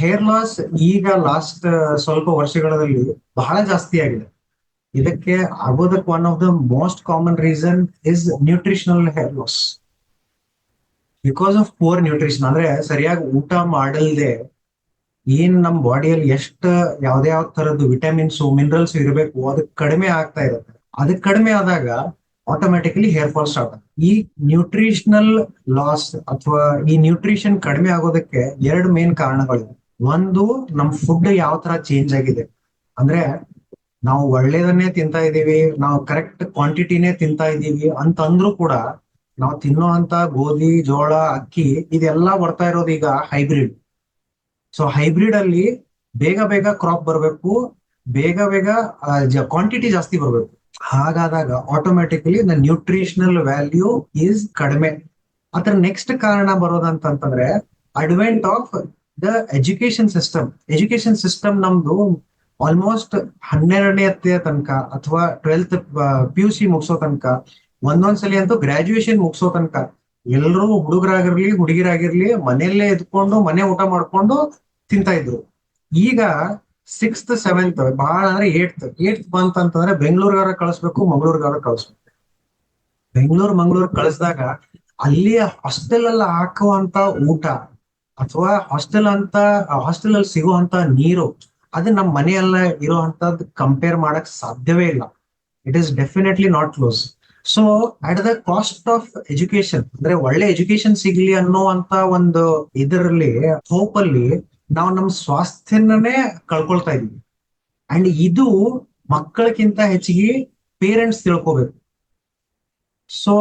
Hair loss ಈಗ last ಸ್ವಲ್ಪ ವರ್ಷಗಳಲ್ಲಿ ಬಹಳ ಜಾಸ್ತಿ ಆಗಿದೆ. ಇದಕ್ಕೆ ಆಗೋದಕ್ಕೆ one of the most common reason is nutritional hair loss because of poor nutrition ಅಂದ್ರೆ ಸರಿಯಾಗಿ ಊಟ ಮಾಡಲ್ದೆ ಏನ್ ನಮ್ ಬಾಡಿಯಲ್ಲಿ ಎಷ್ಟ ಯಾವ್ದೇ ಯಾವ ತರದ್ದು ವಿಟಮಿನ್ಸ್ ಮಿನರಲ್ಸ್ ಇರಬೇಕು, ಅದು ಕಡಿಮೆ ಆಗ್ತಾ ಇರುತ್ತೆ. ಅದು ಕಡಿಮೆ ಆದಾಗ ಆಟೋಮ್ಯಾಟಿಕಲಿ ಹೇರ್ ಫಾಲ್ ಸ್ಟಾರ್ಟ್ ಆಗುತ್ತೆ. ಈ ನ್ಯೂಟ್ರಿಷನಲ್ ಲಾಸ್ ಅಥವಾ ಈ ನ್ಯೂಟ್ರಿಷನ್ ಕಡಿಮೆ ಆಗೋದಕ್ಕೆ ಎರಡು ಮೇನ್ ಕಾರಣಗಳಿವೆ. ಒಂದು, ನಮ್ ಫುಡ್ ಯಾವ ತರ ಚೇಂಜ್ ಆಗಿದೆ? ಅಂದ್ರೆ ನಾವು ಒಳ್ಳೇದನ್ನೇ ತಿಂತಾ ಇದೀವಿ ನಾವು ಕರೆಕ್ಟ್ ಕ್ವಾಂಟಿಟಿನೇ ತಿಂತಾ ಇದೀವಿ ಅಂತಂದ್ರೂ ಕೂಡ ನಾವು ತಿನ್ನೋ ಅಂತ ಗೋಧಿ, ಜೋಳ, ಅಕ್ಕಿ ಇದೆಲ್ಲ ಬರ್ತಾ ಇರೋದು ಈಗ ಹೈಬ್ರಿಡ್ ಸೊ ಹೈಬ್ರಿಡ್ ಅಲ್ಲಿ ಬೇಗ ಬೇಗ ಕ್ರಾಪ್ ಬರಬೇಕು, ಬೇಗ ಬೇಗ ಕ್ವಾಂಟಿಟಿ ಜಾಸ್ತಿ ಬರಬೇಕು. ಹಾಗಾದಾಗ automatically the nutritional value is ಕಡಿಮೆ. ಅದ್ರ ನೆಕ್ಸ್ಟ್ ಕಾರಣ ಬರೋದಂತಂತಂದ್ರೆ advent of the education system. Education system ನಮ್ದು ಆಲ್ಮೋಸ್ಟ್ ಹನ್ನೆರಡನೇ ತನಕ ಅಥವಾ ಟ್ವೆಲ್ತ್ ಪಿ ಯು ಸಿ ಮುಗಿಸೋ ತನಕ, ಒಂದೊಂದ್ಸಲಿ ಅಂತೂ ಗ್ರಾಜುಯೇಷನ್ ಮುಗಿಸೋ ತನಕ ಎಲ್ಲರೂ ಹುಡುಗರಾಗಿರ್ಲಿ, ಹುಡುಗಿರಾಗಿರ್ಲಿ ಮನೆಯಲ್ಲೇ ಎದ್ಕೊಂಡು ಮನೆ ಊಟ ಮಾಡ್ಕೊಂಡು ತಿಂತಾ ಇದ್ರು. ಈಗ ಸಿಕ್ಸ್ತ್ ಸೆವೆಂತ್ ಬಹಳ ಅಂದ್ರೆ ಏಟ್ತ್ ಏಟ್ತ್ ಬಂತಂತಂದ್ರೆ ಬೆಂಗಳೂರಿಗಾರ ಕಳಿಸ್ಬೇಕು ಮಂಗಳೂರಿಗಾರ ಕಳಿಸ್ಬೇಕು. ಬೆಂಗಳೂರು, ಮಂಗಳೂರು ಕಳಿಸಿದಾಗ ಅಲ್ಲಿ ಹಾಸ್ಟೆಲ್ ಅಲ್ಲಿ ಹಾಕುವಂತ ಊಟ ಅಥವಾ ಹಾಸ್ಟೆಲ್ ಅಂತ ಹಾಸ್ಟೆಲ್ ಅಲ್ಲಿ ಸಿಗುವಂತ ನೀರು, ಅದು ನಮ್ಮ ಮನೆಯಲ್ಲ ಇರುವಂತದ್ ಕಂಪೇರ್ ಮಾಡಕ್ ಸಾಧ್ಯವೇ ಇಲ್ಲ. It is definitely not close so at the cost of education ಅಂದ್ರೆ ಒಳ್ಳೆ ಎಜುಕೇಶನ್ ಸಿಗ್ಲಿ ಅನ್ನೋಂತ ಒಂದು ಇದರಲ್ಲಿ ಹೋಪ್ ಅಲ್ಲಿ ನಾವು ನಮ್ಮ ಸ್ವಾಸ್ಥ್ಯನೇ ಕಳ್ಕೊಳ್ತಾ ಇದೀವಿ ಅಂಡ್ ಇದು ಮಕ್ಕಳಕ್ಕಿಂತ ಹೆಚ್ಚಿಗೆ ಪೇರೆಂಟ್ಸ್ ತಿಳ್ಕೋಬೇಕು. So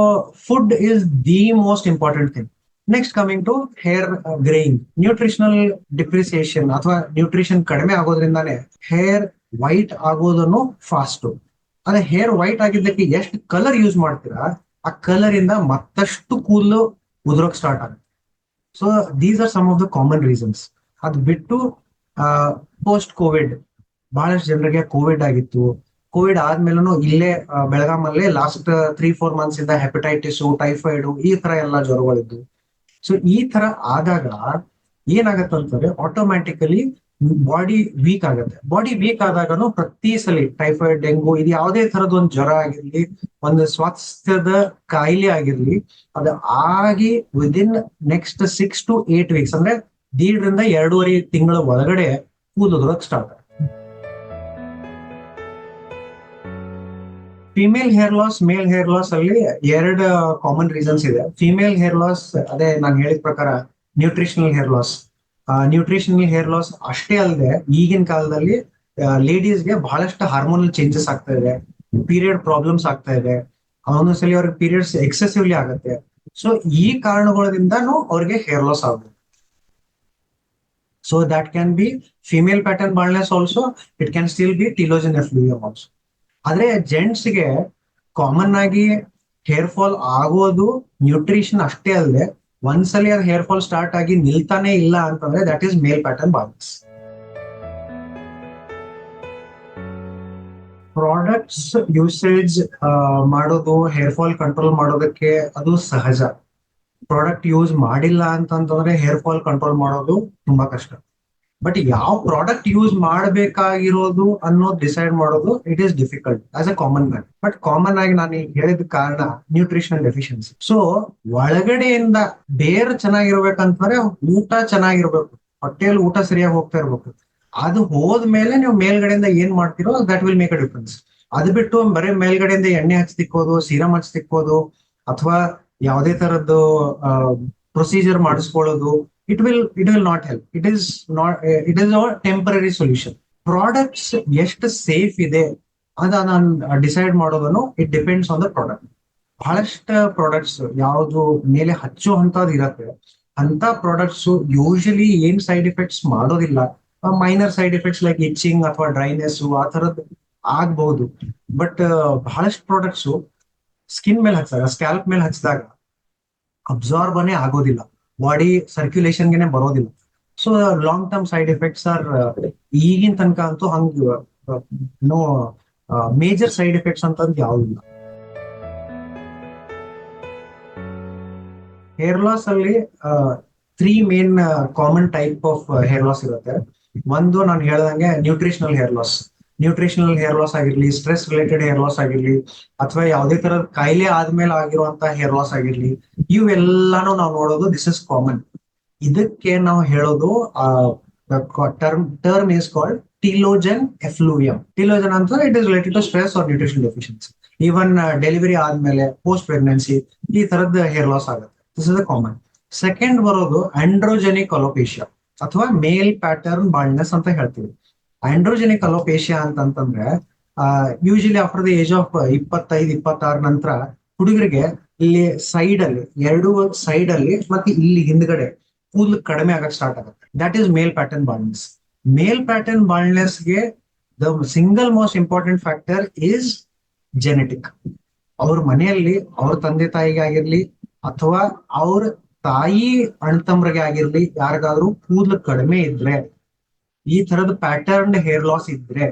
food is the most important thing next coming to hair greying nutritional depreciation ಅಥವಾ ನ್ಯೂಟ್ರಿಷನ್ ಕಡಿಮೆ ಆಗೋದ್ರಿಂದಾನೇ ಹೇರ್ ವೈಟ್ ಆಗೋದನ್ನು ಫಾಸ್ಟ್ ಅದೇ ಹೇರ್ ವೈಟ್ ಆಗಿದ್ದಕ್ಕೆ ಎಷ್ಟು ಕಲರ್ ಯೂಸ್ ಮಾಡ್ತೀರಾ, ಆ ಕಲರಿಂದ ಮತ್ತಷ್ಟು ಕೂದಲು ಉದುರೋಕ್ ಸ್ಟಾರ್ಟ್ ಆಗುತ್ತೆ. So these are some of the common reasons ಅದ್ ಬಿಟ್ಟು ಪೋಸ್ಟ್ ಕೋವಿಡ್ ಬಹಳಷ್ಟು ಜನರಿಗೆ ಕೋವಿಡ್ ಆಗಿತ್ತು. ಕೋವಿಡ್ ಆದ್ಮೇಲೂ ಇಲ್ಲೇ ಬೆಳಗಾಮಲ್ಲೇ ಲಾಸ್ಟ್ ತ್ರೀ ಫೋರ್ ಮಂತ್ಸ್ ಇಂದ ಹೆಪಟೈಟಿಸ್ ಟೈಫಾಯ್ಡ್ ಈ ತರ ಎಲ್ಲ ಜ್ವರಗಳಿದ್ದು ಸೊ ಈ ತರ ಆದಾಗ ಏನಾಗತ್ತಂತಂದ್ರೆ ಆಟೋಮ್ಯಾಟಿಕಲಿ ಬಾಡಿ ವೀಕ್ ಆಗುತ್ತೆ. ಬಾಡಿ ವೀಕ್ ಆದಾಗನು ಪ್ರತಿ ಸಲ ಟೈಫಾಯ್ಡ್ ಡೆಂಗು ಇದು ಯಾವುದೇ ತರದ ಒಂದು ಜ್ವರ ಆಗಿರ್ಲಿ, ಒಂದು ಸ್ವಾಸ್ಥ್ಯದ ಕಾಯಿಲೆ ಆಗಿರ್ಲಿ, ಅದು ಆಗಿ within next six to eight weeks ಅಂದ್ರೆ ದೀಡ್ರಿಂದ ಎರಡೂವರೆ ತಿಂಗಳ ಒಳಗಡೆ ಕೂದಲು start female hair loss male hair loss ಅಲ್ಲಿ ಎರಡು ಕಾಮನ್ ರೀಸನ್ಸ್ ಇದೆ. ಫಿಮೇಲ್ ಹೇರ್ ಲಾಸ್ ಅದೇ ನಾನು ಹೇಳಿದ ಪ್ರಕಾರ nutritional hair loss nutritional hair loss ಅಷ್ಟೇ ಅಲ್ಲದೆ ಈಗಿನ ಕಾಲದಲ್ಲಿ ಲೇಡೀಸ್ಗೆ ಬಹಳಷ್ಟು ಹಾರ್ಮೋನಲ್ ಚೇಂಜಸ್ ಆಗ್ತಾ ಇದೆ. ಪೀರಿಯಡ್ ಪ್ರಾಬ್ಲಮ್ಸ್ ಆಗ್ತಾ ಇದೆ. ಒಂದೊಂದ್ಸಲಿ ಅವ್ರಿಗೆ ಪೀರಿಯಡ್ಸ್ ಎಕ್ಸೆಸಿವ್ಲಿ ಆಗುತ್ತೆ. ಸೊ ಈ ಕಾರಣಗಳಿಂದನೂ ಅವ್ರಿಗೆ ಹೇರ್ ಲಾಸ್ ಆಗುತ್ತೆ so that can be female pattern baldness also it can still be telogen effluvium also ಆದ್ರೆ ಜೆಂಟ್ಸ್ಗೆ ಕಾಮನ್ ಆಗಿ ಹೇರ್ ಫಾಲ್ ಆಗೋದು ನ್ಯೂಟ್ರಿಷನ್ ಅಷ್ಟೇ ಅಲ್ಲದೆ ಒಂದ್ಸಲಿ ಅದು ಹೇರ್ ಫಾಲ್ ಸ್ಟಾರ್ಟ್ ಆಗಿ ನಿಲ್ತಾನೆ ಇಲ್ಲ ಅಂತಂದ್ರೆ that is male pattern baldness products usage ಮಾಡೋದು ಹೇರ್ ಫಾಲ್ ಕಂಟ್ರೋಲ್ ಮಾಡೋದಕ್ಕೆ ಅದು ಸಹಜ. ಪ್ರಾಡಕ್ಟ್ ಯೂಸ್ ಮಾಡಿಲ್ಲ ಅಂತಂದ್ರೆ ಹೇರ್ ಫಾಲ್ ಕಂಟ್ರೋಲ್ ಮಾಡೋದು ತುಂಬಾ ಕಷ್ಟ. ಬಟ್ ಯಾವ ಪ್ರಾಡಕ್ಟ್ ಯೂಸ್ ಮಾಡಬೇಕಾಗಿರೋದು ಅನ್ನೋದು ಡಿಸೈಡ್ ಮಾಡೋದು it is difficult as a common man but common ಆಗಿ ನಾನು ಹೇಳಿದ ಕಾರಣ ನ್ಯೂಟ್ರಿಷನಲ್ ಡೆಫಿಷಿಯನ್ಸಿ ಸೊ ಒಳಗಡೆಯಿಂದ ಬೇರ್ ಚೆನ್ನಾಗಿರ್ಬೇಕಂತಂದ್ರೆ ಊಟ ಚೆನ್ನಾಗಿರ್ಬೇಕು. ಹೊಟ್ಟೆಯಲ್ಲಿ ಊಟ ಸರಿಯಾಗಿ ಹೋಗ್ತಾ ಇರ್ಬೇಕು. ಅದು ಹೋದ್ಮೇಲೆ ನೀವು ಮೇಲ್ಗಡೆಯಿಂದ ಏನ್ ಮಾಡ್ತೀರೋ that will make a difference ಅದು ಬಿಟ್ಟು ಬರೀ ಮೇಲ್ಗಡೆಯಿಂದ ಎಣ್ಣೆ ಹಚ್ತಿಕ್ಕೋದು ಸೀರಮ್ ಹಚ್ತಿಕ್ಕೋದು ಅಥವಾ ಯಾವುದೇ ತರದ್ದು procedure ಮಾಡಿಸ್ಕೊಳ್ಳೋದು it will it will not help it is not it is our temporary solution products ಎಷ್ಟು ಸೇಫ್ ಇದೆ, ಅದ ನಾನು ಡಿಸೈಡ್ ಮಾಡೋದನ್ನು it depends on the product ಬಹಳಷ್ಟು ಪ್ರಾಡಕ್ಟ್ಸ್ ಯಾವುದು ಮೇಲೆ ಹಚ್ಚೋ ಅಂತದ್ ಇರತ್ತೆ. ಅಂತ ಪ್ರಾಡಕ್ಟ್ಸ್ ಯೂಶಲಿ ಏನ್ ಸೈಡ್ ಎಫೆಕ್ಟ್ಸ್ ಮಾಡೋದಿಲ್ಲ. Minor side effects like itching ಅಥವಾ ಡ್ರೈನೆಸ್ ಆ ತರದ್ ಆಗ್ಬಹುದು ಬಟ್ ಬಹಳಷ್ಟು ಪ್ರಾಡಕ್ಟ್ಸ್ ಸ್ಕಿನ್ ಮೇಲೆ ಹಚ್ಚಿದಾಗ ಸ್ಕ್ಯಾಲ್ಪ್ ಮೇಲೆ ಹಚ್ಚಿದಾಗ ಅಬ್ಸಾರ್ಬನೇ ಆಗೋದಿಲ್ಲ. ಬಾಡಿ ಸರ್ಕ್ಯುಲೇಷನ್ಗೆನೆ ಬರೋದಿಲ್ಲ. So long term side effects are ಈಗಿನ ತನಕ ಅಂತೂ ಹಂಗ ನೋ ಮೇಜರ್ ಸೈಡ್ ಎಫೆಕ್ಟ್ಸ್ ಅಂತಂದು ಯಾವ್ದಿಲ್ಲ ಹೇರ್ ಲಾಸ್ ಅಲ್ಲಿ three main common type of hair loss ಇರುತ್ತೆ. ಒಂದು ನಾನು ಹೇಳ್ದಂಗೆ nutritional hair loss nutritional hair loss ಆಗಿರ್ಲಿ ಸ್ಟ್ರೆಸ್ ರಿಲೇಟೆಡ್ ಹೇರ್ ಲಾಸ್ ಆಗಿರ್ಲಿ, ಅಥವಾ ಯಾವುದೇ ತರದ ಕಾಯಿಲೆ ಆದ್ಮೇಲೆ ಆಗಿರುವಂತಹ ಹೇರ್ ಲಾಸ್ ಆಗಿರ್ಲಿ, ಇವೆಲ್ಲಾನು ನಾವು ನೋಡೋದು ದಿಸ್ ಇಸ್ ಕಾಮನ್ ಇದಕ್ಕೆ ನಾವು ಹೇಳೋದು term term is called telogen effluvium telogen ಅಂತ it is related to stress or nutrition deficiency even delivery ಆದ್ಮೇಲೆ ಪೋಸ್ಟ್ ಪ್ರೆಗ್ನೆನ್ಸಿ ಈ ತರದ ಹೇರ್ ಲಾಸ್ ಆಗುತ್ತೆ. This is a common second ಬರೋದು ಆಂಡ್ರೋಜೆನಿಕ್ ಅಲೋಪೇಶಿಯಾ ಅಥವಾ ಮೇಲ್ ಪ್ಯಾಟರ್ನ್ ಬಾಲ್ಡ್ನೆಸ್ ಅಂತ ಹೇಳ್ತೀವಿ. Androgenic alopecia ಅಂತಂತಂದ್ರೆ usually after the age of ಇಪ್ಪತ್ತೈದು, ಇಪ್ಪತ್ತಾರ ನಂತರ ಹುಡುಗರಿಗೆ ಇಲ್ಲಿ ಸೈಡ್ ಅಲ್ಲಿ, ಎರಡು ಸೈಡ್ ಅಲ್ಲಿ ಮತ್ತೆ ಇಲ್ಲಿ ಹಿಂದ್ಗಡೆ ಕೂದಲು ಕಡಿಮೆ ಆಗಕ್ ಸ್ಟಾರ್ಟ್ ಆಗುತ್ತೆ. That is male pattern baldness male pattern ಬಾಲ್ನೆಸ್ಗೆ the single most important factor is genetic ಅವ್ರ ಮನೆಯಲ್ಲಿ ಅವ್ರ ತಂದೆ ತಾಯಿಗೆ ಆಗಿರ್ಲಿ ಅಥವಾ ಅವ್ರ ತಾಯಿ ಅಣ್ತಮ್ರಿಗೆ ಆಗಿರ್ಲಿ, ಯಾರಿಗಾದ್ರೂ ಕೂದಲು ಕಡಿಮೆ ಇದ್ರೆ ಈ ತರದ ಪ್ಯಾಟರ್ನ್ ಹೇರ್ ಲಾಸ್ ಇದ್ರೆ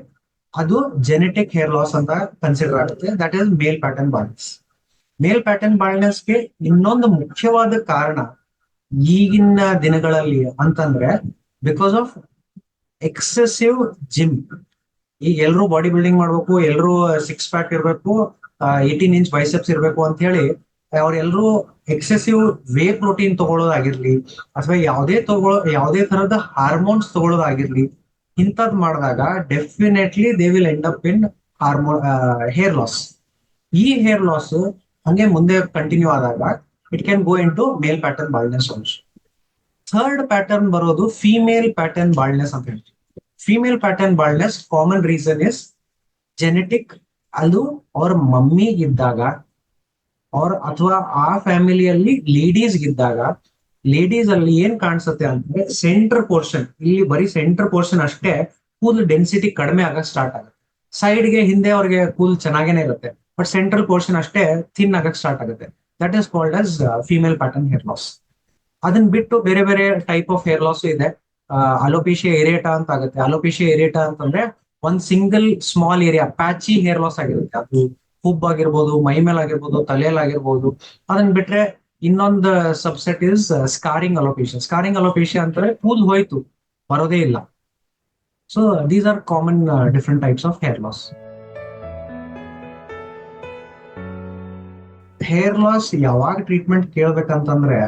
ಅದು ಜೆನೆಟಿಕ್ ಹೇರ್ ಲಾಸ್ ಅಂತ ಕನ್ಸಿಡರ್ ಆಗುತ್ತೆ. That is male pattern baldness male pattern ಬಾಲ್ನೆಸ್ಗೆ ಇನ್ನೊಂದು ಮುಖ್ಯವಾದ ಕಾರಣ ಈಗಿನ ದಿನಗಳಲ್ಲಿ ಅಂತಂದ್ರೆ ಬಿಕಾಸ್ ಆಫ್ ಎಕ್ಸೆಸಿವ್ ಜಿಮ್ ಈಗ ಎಲ್ರು ಬಾಡಿ ಬಿಲ್ಡಿಂಗ್ ಮಾಡ್ಬೇಕು, ಎಲ್ರು ಸಿಕ್ಸ್ ಪ್ಯಾಕ್ ಇರ್ಬೇಕು ಏಟೀನ್ ಇಂಚ್ ಬೈಸೆಪ್ಸ್ ಇರ್ಬೇಕು ಅಂತ ಹೇಳಿ ಅವ್ರೆಲ್ರು ಎಕ್ಸೆಸಿವ್ ವೇ ಪ್ರೋಟೀನ್ ತಗೊಳ್ಳೋದಾಗಿರ್ಲಿ ಅಥವಾ ಯಾವುದೇ ತಗೊಳ್ಳೋ ಯಾವುದೇ ತರಹದ ಹಾರ್ಮೋನ್ಸ್ ತಗೊಳ್ಳೋದಾಗಿರ್ಲಿ ಇಂಥದ್ ಮಾಡಿದಾಗ definitely they will end up in hormone hair loss ಈ ಹೇರ್ ಲಾಸ್ ಹಂಗೆ ಮುಂದೆ ಕಂಟಿನ್ಯೂ ಆದಾಗ it can go in to male pattern baldness also third pattern ಬರೋದು ಫಿಮೇಲ್ ಪ್ಯಾಟರ್ನ್ ಬಾಲ್ನೆಸ್ ಅಂತ ಹೇಳ್ತೀವಿ. Female pattern baldness common reason is genetic ಅದು ಅವ್ರ ಮಮ್ಮಿಗಿದ್ದಾಗ ಅವ್ರ ಅಥವಾ ಆ ಫ್ಯಾಮಿಲಿಯಲ್ಲಿ ಲೇಡೀಸ್ ಇದ್ದಾಗ ಲೇಡೀಸ್ ಅಲ್ಲಿ ಏನ್ ಕಾಣಿಸುತ್ತೆ ಅಂದ್ರೆ ಸೆಂಟರ್ ಪೋರ್ಷನ್ ಇಲ್ಲಿ ಬರೀ ಸೆಂಟರ್ ಪೋರ್ಷನ್ ಅಷ್ಟೇ ಕೂದಲು ಡೆನ್ಸಿಟಿ ಕಡಿಮೆ ಆಗಕ್ ಸ್ಟಾರ್ಟ್ ಆಗುತ್ತೆ. ಸೈಡ್ಗೆ ಹಿಂದೆ ಅವ್ರಿಗೆ ಕೂಲ್ ಚೆನ್ನಾಗೇನೆ ಇರುತ್ತೆ ಬಟ್ ಸೆಂಟ್ರಲ್ ಪೋರ್ಷನ್ ಅಷ್ಟೇ ಥಿನ್ ಆಗಕ್ ಸ್ಟಾರ್ಟ್ ಆಗುತ್ತೆ. That is called as female pattern hair loss ಅದನ್ನ ಬಿಟ್ಟು ಬೇರೆ ಬೇರೆ ಟೈಪ್ ಆಫ್ ಹೇರ್ ಲಾಸ್ ಇದೆ. ಅಲೋಪೇಶಿಯಾ ಏರಿಯೇಟಾ ಅಂತ ಆಗುತ್ತೆ. ಅಲೋಪೇಶಿಯಾ ಏರಿಯೇಟಾ ಅಂತಂದ್ರೆ ಒಂದ್ single small area patchy hair loss ಆಗಿರುತ್ತೆ. ಅದು ಹುಬ್ ಆಗಿರ್ಬೋದು ಮೈ ಮೇಲಾಗಿರ್ಬೋದು ತಲೆಯಲ್ಲಿ ಆಗಿರ್ಬೋದು ಅದನ್ನ ಬಿಟ್ರೆ ಇನ್ನೊಂದು subset is scarring alopecia scarring alopecia ಅಂತಂದ್ರೆ ಕೂದಲು ಹೋಯ್ತು, ಬರೋದೇ ಇಲ್ಲ. So these are common different types of hair loss hair loss ಯಾವಾಗ ಟ್ರೀಟ್ಮೆಂಟ್ ಕೇಳ್ಬೇಕಂತಂದ್ರೆ,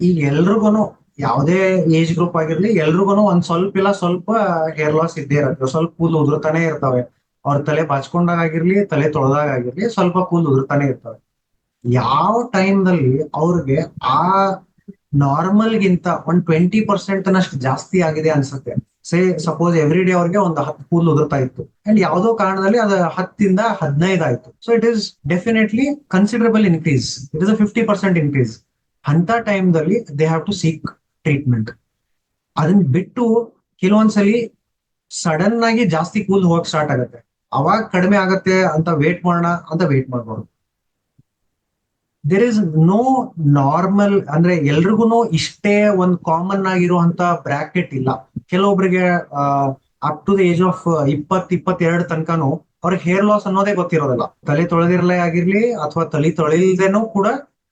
ಈಗ ಎಲ್ರಿಗೂ ಯಾವುದೇ ಏಜ್ ಗ್ರೂಪ್ ಆಗಿರ್ಲಿ ಎಲ್ರಿಗೂ ಒಂದ್ ಸ್ವಲ್ಪ ಇಲ್ಲ ಸ್ವಲ್ಪ ಹೇರ್ ಲಾಸ್ ಇದ್ದೇ ಇರುತ್ತೆ. ಸ್ವಲ್ಪ ಕೂದಲು ಉದುರ್ತಾನೆ ಇರ್ತವೆ. ಅವ್ರ ತಲೆ ಬಾಚ್ಕೊಂಡಾಗ ಆಗಿರ್ಲಿ, ತಲೆ ತೊಳೆದಾಗ ಆಗಿರ್ಲಿ, ಸ್ವಲ್ಪ ಕೂಲ್ ಉದುರ್ತಾನೆ ಇರ್ತವೆ. ಯಾವ ಟೈಮ್ದಲ್ಲಿ ಅವ್ರಿಗೆ ಆ ನಾರ್ಮಲ್ಗಿಂತ ಒಂದ್ ಟ್ವೆಂಟಿ ಪರ್ಸೆಂಟ್ ನಷ್ಟು ಜಾಸ್ತಿ ಆಗಿದೆ ಅನ್ಸುತ್ತೆ. ಸೇ ಸಪೋಸ್ ಎವ್ರಿ ಡೇ ಅವ್ರಿಗೆ ಒಂದು ಹತ್ತು ಕೂಲ್ ಉದುರ್ತಾ ಇತ್ತು. ಅಂಡ್ ಯಾವ್ದೋ ಕಾರಣದಲ್ಲಿ ಅದು ಹತ್ತಿಂದ ಹದಿನೈದು ಆಯ್ತು so it is definitely considerable increase it is a fifty percent increase ಅಂತ ಟೈಮ್ದಲ್ಲಿ they have to seek treatment ಅದನ್ನ ಬಿಟ್ಟು, ಕೆಲವೊಂದ್ಸಲಿ ಸಡನ್ ಆಗಿ ಜಾಸ್ತಿ ಕೂದಲು ಹೋಗಕ್ ಸ್ಟಾರ್ಟ್ ಆಗುತ್ತೆ. ಅವಾಗ ಕಡಿಮೆ ಆಗತ್ತೆ ಅಂತ ವೇಟ್ ಮಾಡೋಣ ಅಂತ ವೇಟ್ ಮಾಡ್ಬಾರ್ದು. ದೇರ್ ಇಸ್ ನೋ ನಾರ್ಮಲ್ ಅಂದ್ರೆ ಎಲ್ರಿಗೂ ಇಷ್ಟೇ ಒಂದ್ ಕಾಮನ್ ಆಗಿರುವಂತ ಬ್ರಾಕೆಟ್ ಇಲ್ಲ. ಕೆಲವೊಬ್ರಿಗೆ up to the age of ಇಪ್ಪತ್ ಇಪ್ಪತ್ತೆರಡು ತನಕನು ಅವ್ರಿಗೆ ಹೇರ್ ಲಾಸ್ ಅನ್ನೋದೇ ಗೊತ್ತಿರೋದಿಲ್ಲ. ತಲೆ ತೊಳೆದಿರಲೇ ಆಗಿರ್ಲಿ ಅಥವಾ ತಲೆ ತೊಳೆಯಲ್ದೇನೂ ಕೂಡ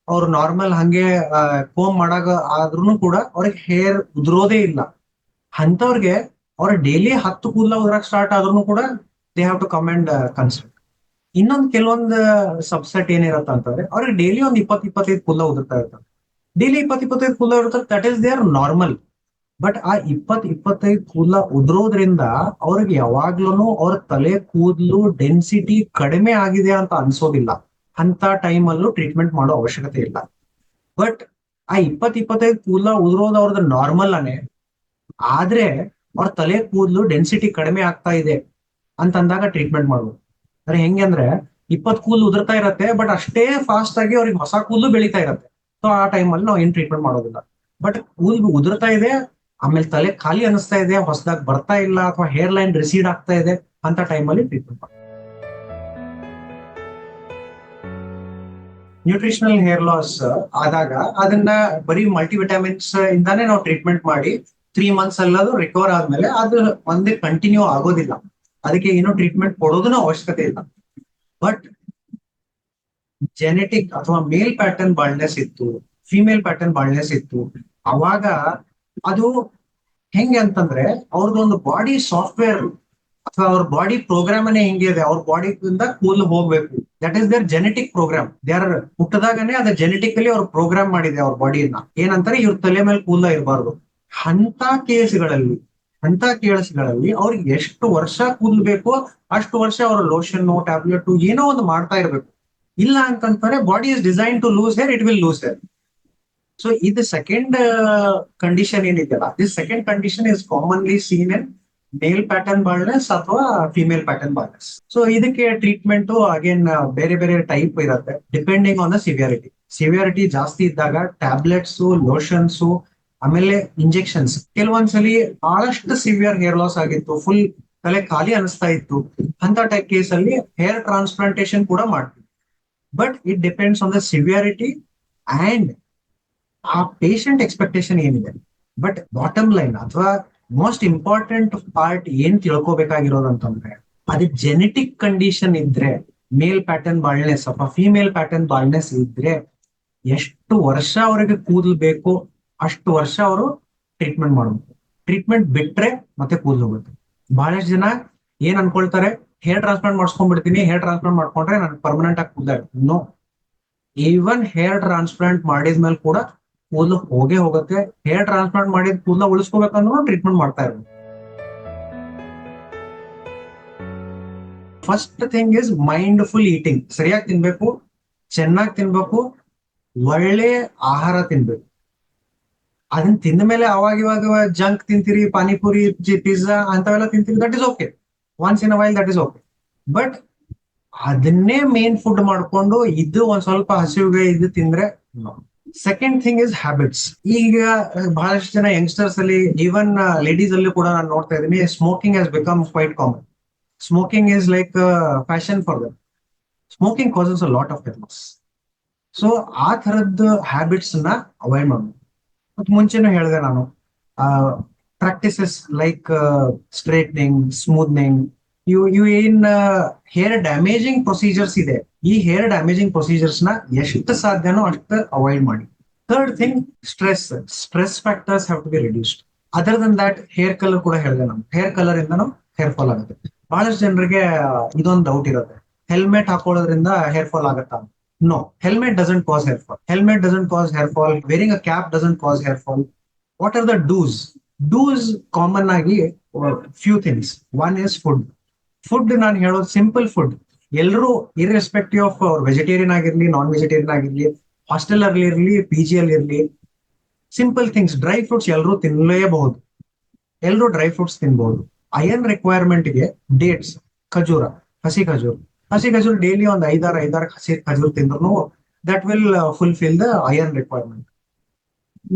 ಅವ್ರು ನಾರ್ಮಲ್ ಹಂಗೆ ಕೋಮ್ ಮಾಡಾಗ ಆದ್ರೂ ಕೂಡ ಅವ್ರಿಗೆ ಹೇರ್ ಉದುರೋದೇ ಇಲ್ಲ. ಅಂತವ್ರಿಗೆ ಅವ್ರ ಡೈಲಿ ಹತ್ತು ಕೂದಲ ಉದ್ರಕ್ ಸ್ಟಾರ್ಟ್ ಆದ್ರೂ ಕೂಡ they have to come and consult ಇನ್ನೊಂದು ಕೆಲವೊಂದು ಸಬ್ಸೆಟ್ ಏನಿರತ್ತ ಅಂತಂದ್ರೆ, ಅವ್ರಿಗೆ ಡೈಲಿ ಒಂದ್ ಇಪ್ಪತ್ ಇಪ್ಪತ್ತೈದು ಕುಲ್ಲ ಉದುರ್ತಾ ಇರ್ತಾರೆ ಡೈಲಿ ಇಪ್ಪತ್ ಇಪ್ಪತ್ತೈದು ಕುಲ್ಲ ಇರ್ತಾರೆ that is their normal but ಆ ಇಪ್ಪತ್ ಇಪ್ಪತ್ತೈದು ಕೂದಲ ಉದುರೋದ್ರಿಂದ ಅವ್ರಿಗೆ ಯಾವಾಗ್ಲೂ ಅವ್ರ ತಲೆ ಕೂದಲು ಡೆನ್ಸಿಟಿ ಕಡಿಮೆ ಆಗಿದೆ ಅಂತ ಅನ್ಸೋದಿಲ್ಲ. ಅಂತ ಟೈಮಲ್ಲೂ ಟ್ರೀಟ್ಮೆಂಟ್ ಮಾಡೋ ಅವಶ್ಯಕತೆ ಇಲ್ಲ. ಬಟ್ ಆ ಇಪ್ಪತ್ ಇಪ್ಪತ್ತೈದು ಕೂದಲ ಉದುರೋದು ಅವ್ರದ್ದು ನಾರ್ಮಲ್ ಅನೇ. ಆದ್ರೆ ಅವ್ರ ತಲೆ ಕೂದಲು ಡೆನ್ಸಿಟಿ ಕಡಿಮೆ ಆಗ್ತಾ ಇದೆ. ಅಂತಂದಾಗ ಟ್ರೀಟ್ಮೆಂಟ್ ಮಾಡ್ಬೋದು ಅಂದ್ರೆ ಹೆಂಗೆ ಅಂದ್ರೆ ಇಪ್ಪತ್ ಕೂಲ್ ಉದುರ್ತಾ ಇರತ್ತೆ ಬಟ್ ಅಷ್ಟೇ ಫಾಸ್ಟ್ ಆಗಿ ಅವ್ರಿಗೆ ಹೊಸ ಕೂಲು ಬೆಳೀತಾ ಇರತ್ತೆ. ಸೊ ಆ ಟೈಮಲ್ಲಿ ನಾವು ಏನ್ ಟ್ರೀಟ್ಮೆಂಟ್ ಮಾಡೋದಿಲ್ಲ. ಬಟ್ ಕೂಲ್ ಉದುರ್ತಾ ಇದೆ, ಆಮೇಲೆ ತಲೆ ಖಾಲಿ ಅನಿಸ್ತಾ ಇದೆ, ಹೊಸದಾಗಿ ಬರ್ತಾ ಇಲ್ಲ ಅಥವಾ ಹೇರ್ ಲೈನ್ ರಿಸೀಡ್ ಆಗ್ತಾ ಇದೆ ಅಂತ ಟೈಮಲ್ಲಿ ಟ್ರೀಟ್ಮೆಂಟ್ ನ್ಯೂಟ್ರಿಷನಲ್ ಹೇರ್ ಲಾಸ್ ಆದಾಗ ಅದನ್ನ ಬರೀ ಮಲ್ಟಿವಿಟಮಿನ್ಸ್ ಇಂದಾನೆ ನಾವು ಟ್ರೀಟ್ಮೆಂಟ್ ಮಾಡಿ ತ್ರೀ ಮಂತ್ಸ್ ಅಲ್ಲದು ರಿಕವರ್ ಆದ್ಮೇಲೆ ಅದು ಒಂದೇ ಕಂಟಿನ್ಯೂ ಆಗೋದಿಲ್ಲ. ಅದಕ್ಕೆ ಏನೋ ಟ್ರೀಟ್ಮೆಂಟ್ ಕೊಡೋದನ್ನ ಅವಶ್ಯಕತೆ ಇಲ್ಲ. ಬಟ್ ಜೆನೆಟಿಕ್ ಅಥವಾ ಮೇಲ್ ಪ್ಯಾಟರ್ನ್ ಬಾಳ್ನೆಸ್ ಇತ್ತು ಫಿಮೇಲ್ ಪ್ಯಾಟರ್ನ್ ಬಾಳ್ನೆಸ್ ಇತ್ತು, ಅವಾಗ ಅದು ಹೆಂಗೆ ಅಂತಂದ್ರೆ ಅವ್ರದ್ದು ಒಂದು ಬಾಡಿ ಸಾಫ್ಟ್ವೇರ್ ಅಥವಾ ಅವ್ರ ಬಾಡಿ ಪ್ರೋಗ್ರಾಮ್ ಅನ್ನೇ ಹೆಂಗೆ ಇದೆ, ಅವ್ರ ಬಾಡಿಯಿಂದ ಕೂಲ್ ಹೋಗ್ಬೇಕು. That is their genetic programme they are ಹುಟ್ಟದಾಗನೇ ಅದ ಜೆನೆಟಿಕಲಿ ಅವ್ರ ಪ್ರೋಗ್ರಾಮ್ ಮಾಡಿದೆ ಅವ್ರ ಬಾಡಿಯನ್ನ ಏನಂತಾರೆ, ಇವ್ರ ತಲೆ ಮೇಲೆ ಕೂಲ್ ಇರಬಾರ್ದು. ಅಂತ ಕೇಸ್ಗಳಲ್ಲಿ ಅಂತ ಕೇಳಿಸ್ಗಳಲ್ಲಿ ಅವ್ರಿಗೆ ಎಷ್ಟು ವರ್ಷ ಕೂದಲು ಬೇಕೋ ಅಷ್ಟು ವರ್ಷ ಅವ್ರ ಲೋಷನ್ ಟ್ಯಾಬ್ಲೆಟ್ ಏನೋ ಒಂದು ಮಾಡ್ತಾ ಇರ್ಬೇಕು. ಇಲ್ಲ ಅಂತಂತಾರೆ body is design to lose hair it will lose hair so ಇದು ಸೆಕೆಂಡ್ ಕಂಡೀಷನ್ ಏನಿದೆಯಲ್ಲ this second condition is commonly seen in male pattern baldness ಅಥವಾ ಫಿಮೇಲ್ ಪ್ಯಾಟರ್ನ್ ಬಾಲ್ನೆಸ್ ಸೊ ಇದಕ್ಕೆ ಟ್ರೀಟ್ಮೆಂಟ್ ಅಗೇನ್ ಬೇರೆ ಬೇರೆ ಟೈಪ್ ಇರುತ್ತೆ depending on the severity severity ಜಾಸ್ತಿ ಇದ್ದಾಗ tablets lotions ಆಮೇಲೆ ಇಂಜೆಕ್ಷನ್ಸ್ ಕೆಲವೊಂದ್ಸಲಿ ಬಹಳಷ್ಟು ಸಿವಿಯರ್ ಹೇರ್ ಲಾಸ್ ಆಗಿತ್ತು. ಫುಲ್ ತಲೆ ಖಾಲಿ ಅನಿಸ್ತಾ ಇತ್ತು. ಅಂತ ಟೈಪ್ ಕೇಸ್ ಅಲ್ಲಿ ಹೇರ್ ಟ್ರಾನ್ಸ್ಪ್ಲಾಂಟೇಶನ್ ಕೂಡ ಮಾಡ್ತೀವಿ. But it depends on the severity and ಆ ಪೇಷಂಟ್ ಎಕ್ಸ್ಪೆಕ್ಟೇಷನ್ ಏನಿದೆ. ಬಟ್ ಬಾಟಮ್ ಲೈನ್ ಅಥವಾ ಮೋಸ್ಟ್ ಇಂಪಾರ್ಟೆಂಟ್ ಪಾರ್ಟ್ ಏನ್ ತಿಳ್ಕೊಬೇಕಾಗಿರೋದು ಅಂತಂದ್ರೆ, ಅದು ಜೆನೆಟಿಕ್ ಕಂಡೀಷನ್ ಇದ್ರೆ ಮೇಲ್ ಪ್ಯಾಟರ್ನ್ ಬಾಳ್ನೆಸ್, ಅಥವಾ ಫಿಮೇಲ್ ಪ್ಯಾಟರ್ನ್ ಬಾಳ್ನೆಸ್ ಇದ್ರೆ, ಎಷ್ಟು ವರ್ಷ ಅವರಿಗೆ ಕೂದಲು ಬೇಕು ಅಷ್ಟು ವರ್ಷ ಅವರು ಟ್ರೀಟ್ಮೆಂಟ್ ಮಾಡಬೇಕು ಟ್ರೀಟ್ಮೆಂಟ್ ಬಿಟ್ರೆ ಮತ್ತೆ ಕೂದಲು ಹೋಗುತ್ತೆ. ಬಹಳಷ್ಟು ಜನ ಏನ್ ಅನ್ಕೊಳ್ತಾರೆ ಹೇರ್ ಟ್ರಾನ್ಸ್ಪ್ಲಾಂಟ್ ಮಾಡಿಸ್ಕೊಂಡ್ಬಿಡ್ತೀನಿ ಹೇರ್ ಟ್ರಾನ್ಸ್ಪ್ಲಾಂಟ್ ಮಾಡ್ಕೊಂಡ್ರೆ ನನ್ ಪರ್ಮನೆಂಟ್ ಆಗಿ ಕೂದಲ ನೋ ಈವನ್ ಹೇರ್ ಟ್ರಾನ್ಸ್ಪ್ಲಾಂಟ್ ಮಾಡಿದ್ಮೇಲೆ ಕೂಡ ಕೂದಲು ಹೋಗೇ ಹೋಗುತ್ತೆ. ಹೇರ್ ಟ್ರಾನ್ಸ್ಪ್ಲಾಂಟ್ ಮಾಡಿದ ಕೂದಲ ಉಳಿಸ್ಕೋಬೇಕಂದ್ರೂ ಟ್ರೀಟ್ಮೆಂಟ್ ಮಾಡ್ತಾ ಇರೋದು. First thing is mindful eating ಸರಿಯಾಗಿ ತಿನ್ಬೇಕು, ಚೆನ್ನಾಗಿ ತಿನ್ಬೇಕು, ಒಳ್ಳೆ ಆಹಾರ ತಿನ್ಬೇಕು. ಅದನ್ನ ತಿಂದ ಮೇಲೆ ಅವಾಗ ಇವಾಗ ಜಂಕ್ ತಿಂತೀರಿ, ಪಾನಿಪುರಿ ಪಿಜ್ಜಾ ಅಂತವೆಲ್ಲ ತಿಂತೀರಿ that is okay once in while that is okay but ಅದನ್ನೇ ಮೇನ್ ಫುಡ್ ಮಾಡ್ಕೊಂಡು ಇದು ಒಂದ್ ಸ್ವಲ್ಪ ಹಸಿವಿಗೆ ಇದು ತಿಂದ್ರೆ ಸೆಕೆಂಡ್ ಥಿಂಗ್ ಇಸ್ ಹ್ಯಾಬಿಟ್ಸ್ ಈಗ ಬಹಳಷ್ಟು ಜನ ಯಂಗ್ಸ್ಟರ್ಸ್ ಅಲ್ಲಿ ಈವನ್ ಲೇಡೀಸ್ ಅಲ್ಲಿ ಕೂಡ ನಾನು ನೋಡ್ತಾ ಇದ್ದೀನಿ smoking has become quite common smoking is like fashion for them smoking causes a lot of famous so ಆ ಥರದ್ದು ಹ್ಯಾಬಿಟ್ಸ್ನ ಅವಾಯ್ಡ್ ಮಾಡಬೇಕು. ಮುಂಚೆನೂ ಹೇಳಿದೆ ನಾನು. ಪ್ರಾಕ್ಟೀಸಸ್ ಲೈಕ್ ಸ್ಟ್ರೇಟ್ನಿಂಗ್ ಸ್ಮೂತ್ನಿಂಗ್ ಇವು ಇವು ಏನ್ ಹೇರ್ ಡ್ಯಾಮೇಜಿಂಗ್ ಪ್ರೊಸೀಜರ್ಸ್ ಇದೆ. ಈ ಹೇರ್ ಡ್ಯಾಮೇಜಿಂಗ್ ಪ್ರೊಸೀಜರ್ಸ್ನ ಎಷ್ಟು ಸಾಧ್ಯನೋ ಅಷ್ಟು ಅವಾಯ್ಡ್ ಮಾಡಿ. Third thing stress stress factors have to be reduced other than that hair colour ಕೂಡ ಹೇಳಿದೆ ನಾನು. ಹೇರ್ ಕಲರ್ ಇಂದನೂ ಹೇರ್ ಫಾಲ್ ಆಗುತ್ತೆ. ಬಹಳಷ್ಟು ಜನರಿಗೆ ಇದೊಂದು ಡೌಟ್ ಇರುತ್ತೆ. ಹೆಲ್ಮೆಟ್ ಹಾಕೊಳ್ಳೋದ್ರಿಂದ ಹೇರ್ ಫಾಲ್ ಆಗುತ್ತಾ no helmet doesn't cause hair fall helmet doesn't cause hair fall Wearing a cap doesn't cause hair fall what are the dos dos common ಆಗಿ few things. One is food food ನಾನು ಹೇಳೋದು simple food ಎಲ್ಲರೂ irrespective of ಅವ್ರ vegetarian ಆಗಿರ್ಲಿ non vegetarian ಆಗಿರ್ಲಿ hostel ಅಲ್ಲಿ ಇರ್ಲಿ P G ಅಲ್ಲಿ ಇರ್ಲಿ ಸಿಂಪಲ್ ಥಿಂಗ್ಸ್ ಡ್ರೈ ಫ್ರೂಟ್ಸ್ ಎಲ್ಲರೂ ತಿನ್ನಲೇಬಹುದು ಎಲ್ಲರೂ ಡ್ರೈ ಫ್ರೂಟ್ಸ್ ತಿನ್ಬಹುದು ಐಯನ್ ರಿಕ್ವೈರ್ಮೆಂಟ್ಗೆ ಡೇಟ್ಸ್ ಖಜೂರ, ಹಸಿ ಖಜೂರ್. ಹಸಿ ಖಜೂರ್ ಡೈಲಿ ಒಂದು ಐದಾರು ಐದಾರು ಹಸಿ ಖಜೂರ್ ತಿಂದ್ರು that will fulfil the iron requirement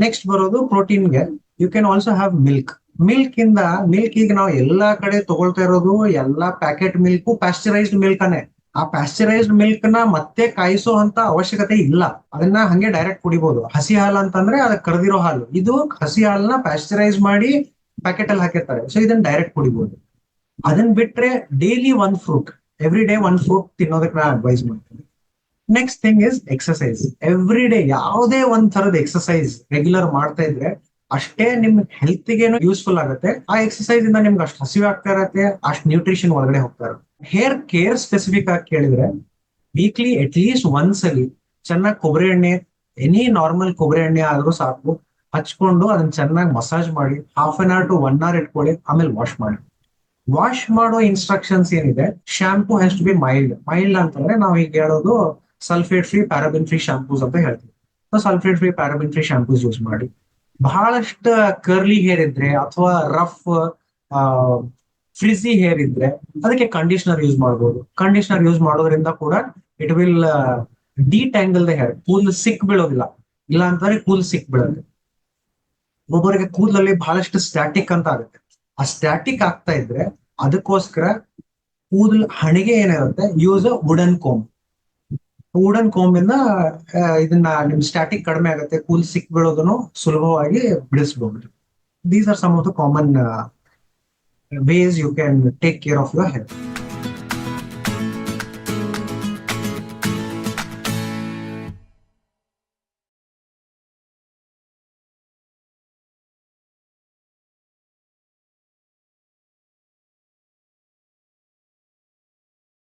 next ಬರೋದು ಪ್ರೋಟೀನ್ಗೆ you can also have milk milk ಇಂದ ಮಿಲ್ಕ್ ಈಗ ನಾವು ಎಲ್ಲಾ ಕಡೆ ತಗೊಳ್ತಾ ಇರೋದು ಎಲ್ಲಾ ಪ್ಯಾಕೆಟ್ ಮಿಲ್ಕ್ ಪ್ಯಾಸ್ಚರೈಸ್ಡ್ ಮಿಲ್ಕ್ ಅನ್ನೇ. ಆ ಪ್ಯಾಸ್ಚರೈಸ್ಡ್ ಮಿಲ್ಕ್ನ ಮತ್ತೆ ಕಾಯಿಸೋ ಅಂತ ಅವಶ್ಯಕತೆ ಇಲ್ಲ. ಅದನ್ನ ಹಂಗೆ ಡೈರೆಕ್ಟ್ ಕುಡಿಬಹುದು ಹಸಿ ಹಾಲು ಅಂತಂದ್ರೆ ಅದ ಕರೆದಿರೋ ಹಾಲು. ಇದು ಹಸಿ ಹಾಲನ್ನ ಪ್ಯಾಸ್ಚರೈಸ್ ಮಾಡಿ ಪ್ಯಾಕೆಟ್ ಅಲ್ಲಿ ಹಾಕಿರ್ತಾರೆ. ಸೊ ಇದನ್ನ ಡೈರೆಕ್ಟ್ ಕುಡಿಬಹುದು ಅದನ್ನ ಬಿಟ್ರೆ ಡೈಲಿ ಒಂದ್ fruit every day one fruit ತಿನ್ನೋದಕ್ಕೆ ನಾನು ಅಡ್ವೈಸ್ ಮಾಡ್ತೀನಿ. Next thing is exercise every day ಯಾವುದೇ ಒಂದ್ ತರದ ಎಕ್ಸಸೈಸ್ ರೆಗ್ಯುಲರ್ ಮಾಡ್ತಾ ಇದ್ರೆ ಅಷ್ಟೇ ನಿಮ್ ಹೆಲ್ತ್ ಗೆನು ಯೂಸ್ಫುಲ್ ಆಗುತ್ತೆ. ಆ ಎಕ್ಸಸೈಸ್ ಇಂದ ನಿಮ್ಗೆ ಅಷ್ಟು ಹಸಿವೆ ಆಗ್ತಾ ಇರತ್ತೆ, ಅಷ್ಟು ನ್ಯೂಟ್ರಿಷನ್ ಒಳಗಡೆ ಹೋಗ್ತಾ ಹೇರ್ ಕೇರ್ ಸ್ಪೆಸಿಫಿಕ್ ಆಗಿ ಕೇಳಿದ್ರೆ ವೀಕ್ಲಿ ಅಟ್ ಲೀಸ್ಟ್ ಒನ್ಸ್ ಅಲ್ಲಿ ಚೆನ್ನಾಗಿ ಕೊಬ್ಬರಿ ಎಣ್ಣೆ ಎನಿ ನಾರ್ಮಲ್ ಕೊಬ್ಬರಿ ಎಣ್ಣೆ ಆದ್ರೂ ಸಾಕು, ಹಚ್ಕೊಂಡು ಅದನ್ನ ಚೆನ್ನಾಗಿ ಮಸಾಜ್ ಮಾಡಿ half an hour to one hour ಇಟ್ಕೊಳ್ಳಿ, ಆಮೇಲೆ ವಾಶ್ ಮಾಡಿ. ವಾಶ್ ಮಾಡೋ ಇನ್ಸ್ಟ್ರಕ್ಷನ್ಸ್ ಏನಿದೆ? Shampoo has to be mild mild ಅಂತಂದ್ರೆ ನಾವು ಈಗ ಹೇಳೋದು sulphate free paraben free shampoos ಅಂತ ಹೇಳ್ತೀವಿ. So sulphate free paraben free shampoos use ಮಾಡಿ. ಬಹಳಷ್ಟು ಕರ್ಲಿ ಹೇರ್ ಇದ್ರೆ ಅಥವಾ ರಫ್ ಫ್ರಿಜಿ ಹೇರ್ ಇದ್ರೆ ಅದಕ್ಕೆ ಕಂಡೀಷನರ್ ಯೂಸ್ ಮಾಡಬಹುದು ಕಂಡೀಷನರ್ ಯೂಸ್ ಮಾಡೋದ್ರಿಂದ ಕೂಡ it will detangle the hair cool ಸಿಕ್ ಬೀಳೋದಿಲ್ಲ. ಇಲ್ಲ ಅಂತಂದ್ರೆ ಕೂದಲು ಸಿಕ್ ಬೀಳುತ್ತೆ. ಒಬ್ಬರಿಗೆ ಕೂದಲಲ್ಲಿ ಬಹಳಷ್ಟು ಸ್ಟ್ಯಾಟಿಕ್ ಅಂತ ಆಗುತ್ತೆ. ಆ ಸ್ಟ್ಯಾಟಿಕ್ ಆಗ್ತಾ ಇದ್ರೆ ಅದಕ್ಕೋಸ್ಕರ ಕೂದಲು ಹಣಿಗೆ ಏನಿರುತ್ತೆ use a wooden comb wooden comb ಇಂದ ಇದನ್ನ ನಿಮ್ ಸ್ಟ್ಯಾಟಿಕ್ ಕಡಿಮೆ ಆಗುತ್ತೆ. ಕೂದಲು ಸಿಕ್ ಬೀಳೋದನ್ನು ಸುಲಭವಾಗಿ ಬಿಡಿಸಬಹುದು these are some of the common ways you can take care of your health.